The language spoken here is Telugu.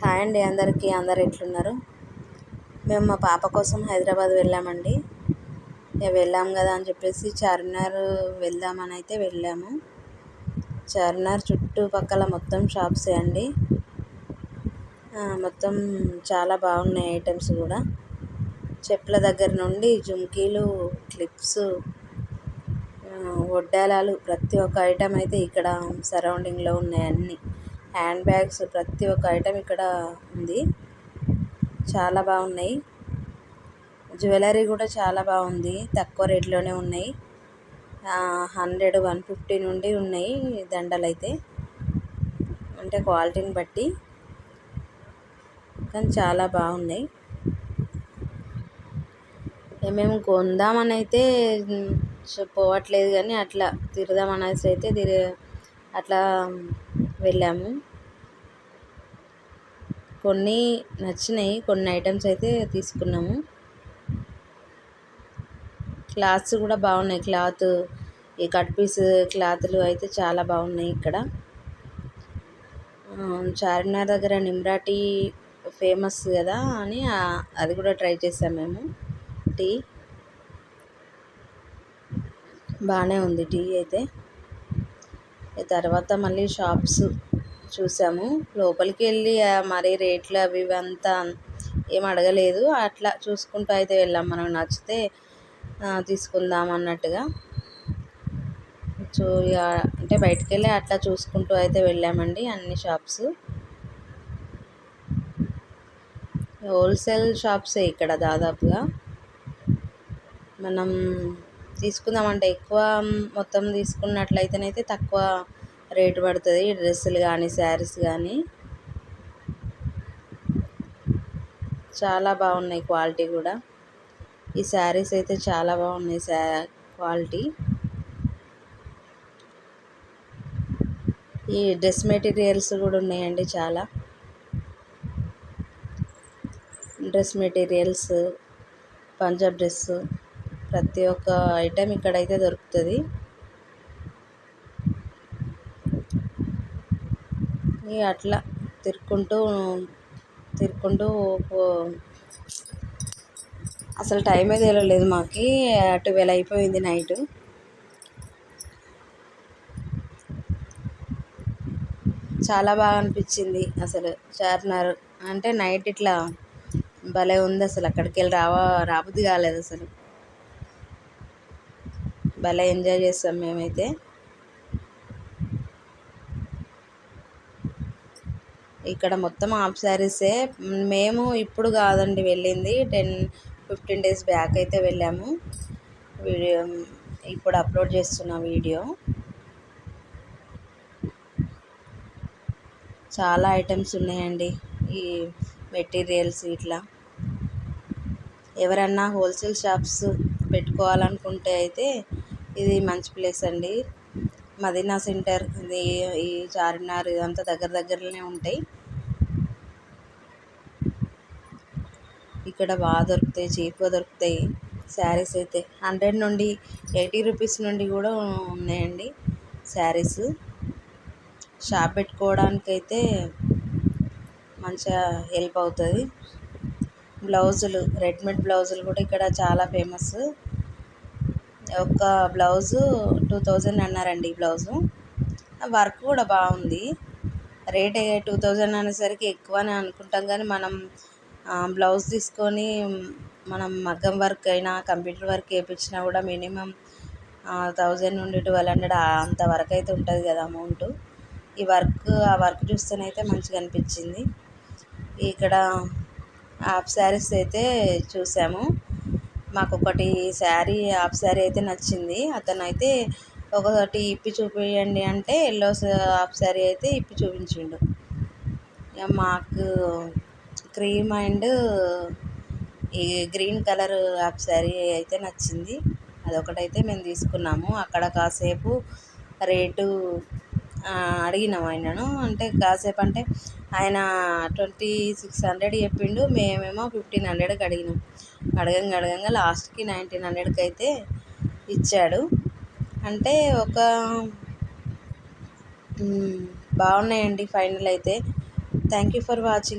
హాయ్ అండి అందరికీ. అందరు ఎట్లున్నారు? మేము మా పాప కోసం హైదరాబాద్ వెళ్ళామండి. ఇక వెళ్ళాం కదా అని చెప్పేసి చార్మినార్ వెళ్దామని అయితే వెళ్ళాము. చార్మినార్ చుట్టుపక్కల మొత్తం షాప్సే అండి. మొత్తం చాలా బాగున్నాయి ఐటమ్స్ కూడా. చెప్పుల దగ్గర నుండి జుంకీలు క్లిప్స్ వడ్డాలాలు ప్రతి ఒక్క ఐటమ్ అయితే ఇక్కడ సరౌండింగ్లో ఉన్నాయి అన్నీ. హ్యాండ్ బ్యాగ్స్ ప్రతి ఒక్క ఐటెం ఇక్కడ ఉంది. చాలా బాగున్నాయి. జ్యువెలరీ కూడా చాలా బాగుంది. తక్కువ రేట్లోనే ఉన్నాయి. హండ్రెడ్ వన్ ఫిఫ్టీ నుండి ఉన్నాయి దండలు అయితే అంటే క్వాలిటీని బట్టి. కానీ చాలా బాగున్నాయి. మేము కొందామని అయితే పోవట్లేదు కానీ అట్లా తిరదామనేసి అయితే తిరిగి అట్లా వెళ్ళాము. కొన్ని నచ్చినాయి కొన్ని ఐటమ్స్ అయితే తీసుకున్నాము. క్లాత్స్ కూడా బాగున్నాయి. క్లాత్ ఈ కట్ పీస్ క్లాత్లు అయితే చాలా బాగున్నాయి ఇక్కడ. చార్మినార్ దగ్గర నిమ్రా టీ ఫేమస్ కదా అని అది కూడా ట్రై చేసాం మేము. టీ బాగానే ఉంది టీ అయితే. తర్వాత మళ్ళీ షాప్స్ చూసాము. లోపలికి వెళ్ళి మరి రేట్లు అవి ఇవి అంతా ఏం అడగలేదు. అట్లా చూసుకుంటూ అయితే వెళ్ళాం. మనకు నచ్చితే తీసుకుందాం అన్నట్టుగా. చూ అంటే బయటికి వెళ్ళి అట్లా చూసుకుంటూ అయితే వెళ్ళామండి అన్ని షాప్స్. హోల్సేల్ షాప్సే ఇక్కడ దాదాపుగా. మనం తీసుకుందామంటే ఎక్కువ మొత్తం తీసుకున్నట్లయితేనైతే తక్కువ రేటు పడుతుంది. డ్రెస్సులు కానీ శారీస్ కానీ చాలా బాగున్నాయి క్వాలిటీ కూడా. ఈ శారీస్ అయితే చాలా బాగున్నాయి శా క్వాలిటీ. ఈ డ్రెస్ మెటీరియల్స్ కూడా ఉన్నాయండి చాలా. డ్రెస్ మెటీరియల్స్ పంజాబ్ డ్రెస్సు ప్రతి ఒక్క ఐటెం ఇక్కడైతే దొరుకుతుంది. ఇక అట్లా తిరుక్కుంటూ తిరుక్కుంటూ అసలు టైమే తెలియలేదు మాకు. ట్వెల్వ్ అయిపోయింది నైట్. చాలా బాగా అనిపించింది అసలు చార్మినార్. అంటే నైట్ ఇట్లా భలే ఉంది అసలు. అక్కడికి వెళ్ళి రావా రాబుద్ది కాలేదు అసలు. భలే ఎంజాయ్ చేస్తాం మేమైతే. ఇక్కడ మొత్తం హాఫ్ శారీసే. మేము ఇప్పుడు కాదండి వెళ్ళింది. టెన్ ఫిఫ్టీన్ డేస్ బ్యాక్ అయితే వెళ్ళాము. వీడియో ఇప్పుడు అప్లోడ్ చేస్తున్న వీడియో. చాలా ఐటమ్స్ ఉన్నాయండి. ఈ మెటీరియల్స్ ఇట్లా. ఎవరన్నా హోల్సేల్ షాప్స్ పెట్టుకోవాలనుకుంటే అయితే ఇది మంచి ప్లేస్ అండి. మదీనా సెంటర్ ఇది ఈ చార్మినార్ ఇదంతా దగ్గర దగ్గరలోనే ఉంటాయి. ఇక్కడ బాగా దొరుకుతాయి చీప్గా దొరుకుతాయి శారీస్ అయితే. హండ్రెడ్ నుండి ఎయిటీ రూపీస్ నుండి కూడా ఉన్నాయండి శారీస్. షాప్ పెట్టుకోవడానికి అయితే మంచిగా హెల్ప్ అవుతుంది. బ్లౌజులు రెడీమేడ్ బ్లౌజులు కూడా ఇక్కడ చాలా ఫేమస్. ఒక బ్లౌజు టూ థౌజండ్ అన్నారండి బ్లౌజు. వర్క్ కూడా బాగుంది. రేట్ టూ థౌజండ్ అనేసరికి ఎక్కువ అని అనుకుంటాం కానీ మనం బ్లౌజ్ తీసుకొని మనం మగ్గం వర్క్ అయినా కంప్యూటర్ వర్క్ వేయించినా కూడా మినిమం థౌజండ్ నుండి ట్వెల్వ్ హండ్రెడ్ అంత వరకు అయితే ఉంటుంది కదా అమౌంట్. ఈ వర్క్ ఆ వర్క్ చూస్తేనైతే మంచిగా అనిపించింది. ఇక్కడ హాఫ్ శారీస్ అయితే చూసాము. మాకు ఒకటి శారీ హాఫ్ శారీ అయితే నచ్చింది. అతను అయితే ఒకటి ఇప్పి చూపించండి అంటే ఎల్లో హాఫ్ శారీ అయితే ఇప్పి చూపించిండు. మాకు క్రీమ్ అండ్ ఈ గ్రీన్ కలర్ హాఫ్ శారీ అయితే నచ్చింది. అదొకటైతే మేము తీసుకున్నాము. అక్కడ కాసేపు రేటు అడిగినాము ఆయనను. అంటే కాసేపు అంటే ఆయన ట్వంటీ సిక్స్ హండ్రెడ్ చెప్పిండు. మేమేమో ఫిఫ్టీన్ హండ్రెడ్కి అడిగినాం. అడగంగా అడగంగా లాస్ట్కి నైన్టీన్ హండ్రెడ్కి అయితే ఇచ్చాడు. అంటే ఒక బాగున్నాయండి ఫైనల్ అయితే. Thank you for watching.